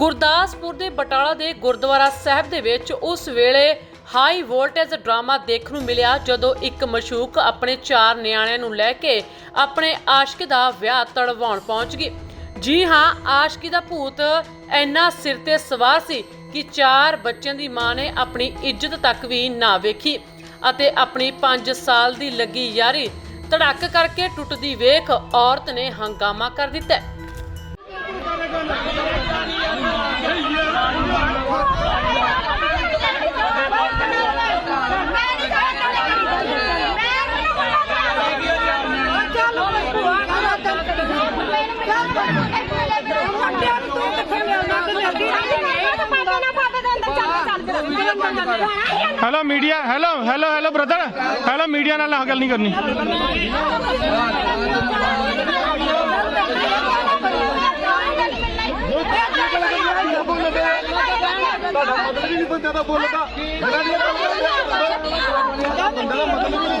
ਗੁਰਦਾਸਪੁਰ ਦੇ ਬਟਾਲਾ ਦੇ ਗੁਰਦੁਆਰਾ ਸਾਹਿਬ ਦੇ ਵਿੱਚ ਉਸ ਵੇਲੇ ਹਾਈ ਵੋਲਟੇਜ ਡਰਾਮਾ ਦੇਖਣ ਨੂੰ ਮਿਲਿਆ, ਜਦੋਂ ਇੱਕ ਮਸ਼ੂਕ ਆਪਣੇ ਚਾਰ ਨਿਆਣਿਆਂ ਨੂੰ ਲੈ ਕੇ ਆਪਣੇ ਆਸ਼ਕ ਦਾ ਵਿਆਹ ਤੜਵਾਉਣ ਪਹੁੰਚ ਗਈ। ਜੀ ਹਾਂ, ਆਸ਼ਕੀ ਦਾ ਭੂਤ ਇੰਨਾ ਸਿਰ ਤੇ ਸਵਾਰ ਸੀ ਕਿ ਚਾਰ ਬੱਚਿਆਂ ਦੀ ਮਾਂ ਨੇ ਆਪਣੀ ਇੱਜ਼ਤ ਤੱਕ ਵੀ ਨਾ ਵੇਖੀ ਅਤੇ ਆਪਣੀ 5 ਸਾਲ ਦੀ ਲੱਗੀ ਯਾਰੀ ਧੜਕ ਕਰਕੇ ਟੁੱਟਦੀ ਵੇਖ ਔਰਤ ਨੇ ਹੰਗਾਮਾ ਕਰ ਦਿੱਤਾ। Hello media hello hello hello brother hello media ਨਾਲ ਗੱਲ ਨਹੀਂ ਕਰਨੀ। ਤੁਹਾਡਾ ਮਤਲਬ ਹੀ ਨਹੀਂ ਬੰਦਾ ਦਾ ਬੋਲਦਾ ਜਿਹੜਾ ਵੀ ਬੰਦਾ ਦਾ ਮਤਲਬ ਹੀ ਨਹੀਂ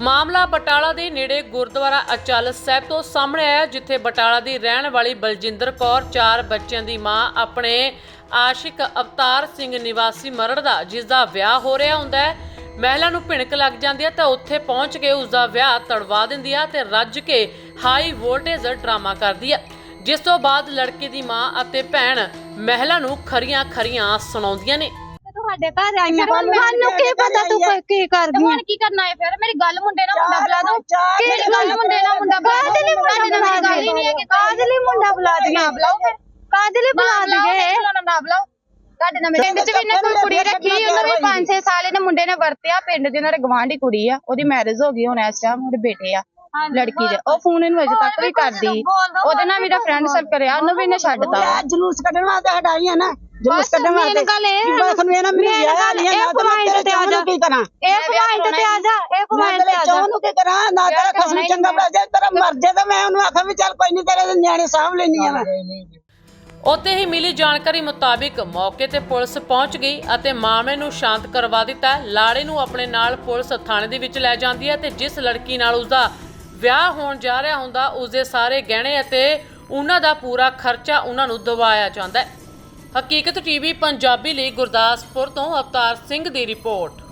ਮਾਮਲਾ ਬਟਾਲਾ ਦੇ ਨੇੜੇ ਗੁਰਦੁਆਰਾ ਅਚਲ ਸਾਹਿਬ ਤੋਂ ਸਾਹਮਣੇ ਆਇਆ, ਜਿੱਥੇ ਬਟਾਲਾ ਦੀ ਰਹਿਣ ਵਾਲੀ ਬਲਜਿੰਦਰ ਕੌਰ, ਚਾਰ ਬੱਚਿਆਂ ਦੀ ਮਾਂ, ਆਪਣੇ ਆਸ਼ਿਕ ਅਵਤਾਰ ਸਿੰਘ ਨਿਵਾਸੀ ਮਰੜ ਦਾ ਜਿਸ ਦਾ ਵਿਆਹ ਹੋ ਰਿਹਾ ਹੁੰਦਾ ਹੈ। ਮਹਿਲਾ ਨੂੰ ਭਿਣਕ ਲੱਗ ਜਾਂਦੀ ਹੈ ਤਾਂ ਉੱਥੇ ਪਹੁੰਚ ਕੇ ਉਸ ਦਾ ਵਿਆਹ ਤੜਵਾ ਦਿੰਦੀ ਹੈ ਤੇ ਰੱਜ ਕੇ ਹਾਈ ਵੋਲਟੇਜ ਡਰਾਮਾ ਕਰਦੀ ਹੈ। ਜਿਸ ਤੋਂ ਬਾਅਦ ਲੜਕੇ ਦੀ ਮਾਂ ਅਤੇ ਭੈਣ ਮਹਿਲਾ ਨੂੰ ਖਰੀਆਂ ਖਰੀਆਂ ਸੁਣਾਉਂਦੀਆਂ ਨੇ। ਤੁਹਾਡੇ ਘਰ ਆਈਆਂ ਸਾਨੂੰ ਕੀ ਪਤਾ ਤੂੰ ਕੀ- ਕੀ ਕਰਦੀ ਹੁਣ ਕੀ ਕਰਨਾ ਹੈ ਫਿਰ? ਮੇਰੀ ਗੱਲ ਮੁੰਡੇ ਨਾਲ ਮੁੰਡਾ ਬੁਲਾ ਦੋ। ਕਿਹੜੀ ਗੱਲ ਮੁੰਡੇ ਨਾਲ ਮੁੰਡਾ ਬੁਲਾ ਕਾਹਦੇ ਲਈ ਮੁੰਡਾ ਤੁਹਾਡੇ ਨਾਲ ਮੇਰੀ ਗੱਲ ਹੀ ਨਹੀਂ ਹੈ ਕਿ ਕਾਹਦੇ ਲਈ ਮੁੰਡਾ ਬੁਲਾ ਨਾ ਦਈਏ ਬੁਲਾਓ ਫਿਰ ਕਾਹਦੇ ਲਈ ਬੁਲਾ ਦਈਏ ਨਾ ਨਾ ਬੁਲਾਓ। ਤੁਹਾਡੇ ਨਾਲ ਪਿੰਡ 'ਚ ਵੀ ਇਹਨੇ ਕੋਈ ਕੁੜੀ ਰੱਖੀ ਉਹਨੂੰ ਵੀ 5-6 ਸਾਲ ਇਹਨੇ ਮੁੰਡੇ ਨੇ ਵਰਤਿਆ ਪਿੰਡ ਦੇ ਨਾਲ ਗਵਾਂਢੀ ਕੁੜੀ ਆ ਉਹਦੀ ਮੈਰਿਜ ਹੋ ਗਈ ਹੁਣ ਇਸ ਟਾਈਮ ਉਹਦੇ ਬੇਟੇ ਆ ਲੜਕੀ ਦੇ। ਉਹ ਫੋਨ ਇਹਨੂੰ ਅਜੇ ਤੱਕ ਵੀ ਕਰਦੀ। ਉਹਦੇ ਨਾਲ ਮੇਰਾ ਫਰੈਂਡ ਸਰਕਲ ਆ ਉਹਨੂੰ ਵੀ ਇਹਨੇ ਛੱਡਤਾ। ਜਲੂਸ ਕੱਢਣ ਵਾਸਤੇ ਹਟਾਈਆਂ ਨਾ। ਜਲੂਸ ਬਸ ਕੱਢਣ ਵਾਸਤੇ main ਗੱਲ ਇਹ ਕਿ ਬਸ ਨੂੰ ਇਹਨਾਂ ਮੈਨੂੰ main ਵਿਆਹ ਗੱਲ ਨਹੀਂ ਇਹ ਨਾ ਤਾਂ ਮੈਂ point ਤੇਰੇ ਤੇ ਆ ਚਾਹ ਜਾ। ਨੂੰ ਕੀ ਕਰਾਂ? ਇਹ ਪੁਆਇੰਟ ਤੇ ਆ ਜਾ ਇਹ ਮੈਂ ਪੁਆਇੰਟ ਤੇ ਤੇਰੇ ਆ ਜਾ। ਚਾਹ ਨੂੰ ਕੀ ਕਰਾਂ? ਨਾ ਵਿਆਹ ਤੇਰਾ ਖਸਮ ਕਰਾਉਣਾ ਹੀ ਚੰਗਾ ਨਹੀਂ ਬਣਾ ਜਾ ਤੇਰਾ ਮਰ ਜਾ ਤਾਂ ਮੈਂ ਉਹਨੂੰ ਆਖਾਂ ਵੀ ਚੱਲ ਕੋਈ ਨਹੀਂ ਤੇਰੇ ਨਿਆਣੇ ਸਾਂਭ ਲੈਣੀ ਆ ਮੈਂ। ਉੱਥੇ ਹੀ ਮਿਲੀ ਜਾਣਕਾਰੀ ਮੁਤਾਬਿਕ ਮੌਕੇ ਤੇ ਪੁਲਿਸ ਪਹੁੰਚ ਗਈ ਅਤੇ ਮਾਮਲੇ ਨੂੰ ਸ਼ਾਂਤ ਕਰਵਾ ਦਿੱਤਾ। ਲਾੜੇ ਨੂੰ ਆਪਣੇ ਨਾਲ ਪੁਲਿਸ ਥਾਣੇ ਦੇ ਵਿੱਚ ਲੈ ਜਾਂਦੀ ਹੈ ਤੇ ਜਿਸ ਲੜਕੀ ਨਾਲ ਉਸਦਾ ਵਿਆਹ ਹੋਣ ਜਾ ਰਿਹਾ ਹੁੰਦਾ ਉਸਦੇ ਸਾਰੇ ਗਹਿਣੇ ਅਤੇ ਉਹਨਾਂ ਦਾ ਪੂਰਾ ਖਰਚਾ ਉਹਨਾਂ ਨੂੰ ਦਵਾਇਆ ਜਾਂਦਾ ਹੈ। ਹਕੀਕਤ ਟੀਵੀ ਪੰਜਾਬੀ ਲਈ ਗੁਰਦਾਸਪੁਰ ਤੋਂ ਅਵਤਾਰ ਸਿੰਘ ਦੀ ਰਿਪੋਰਟ।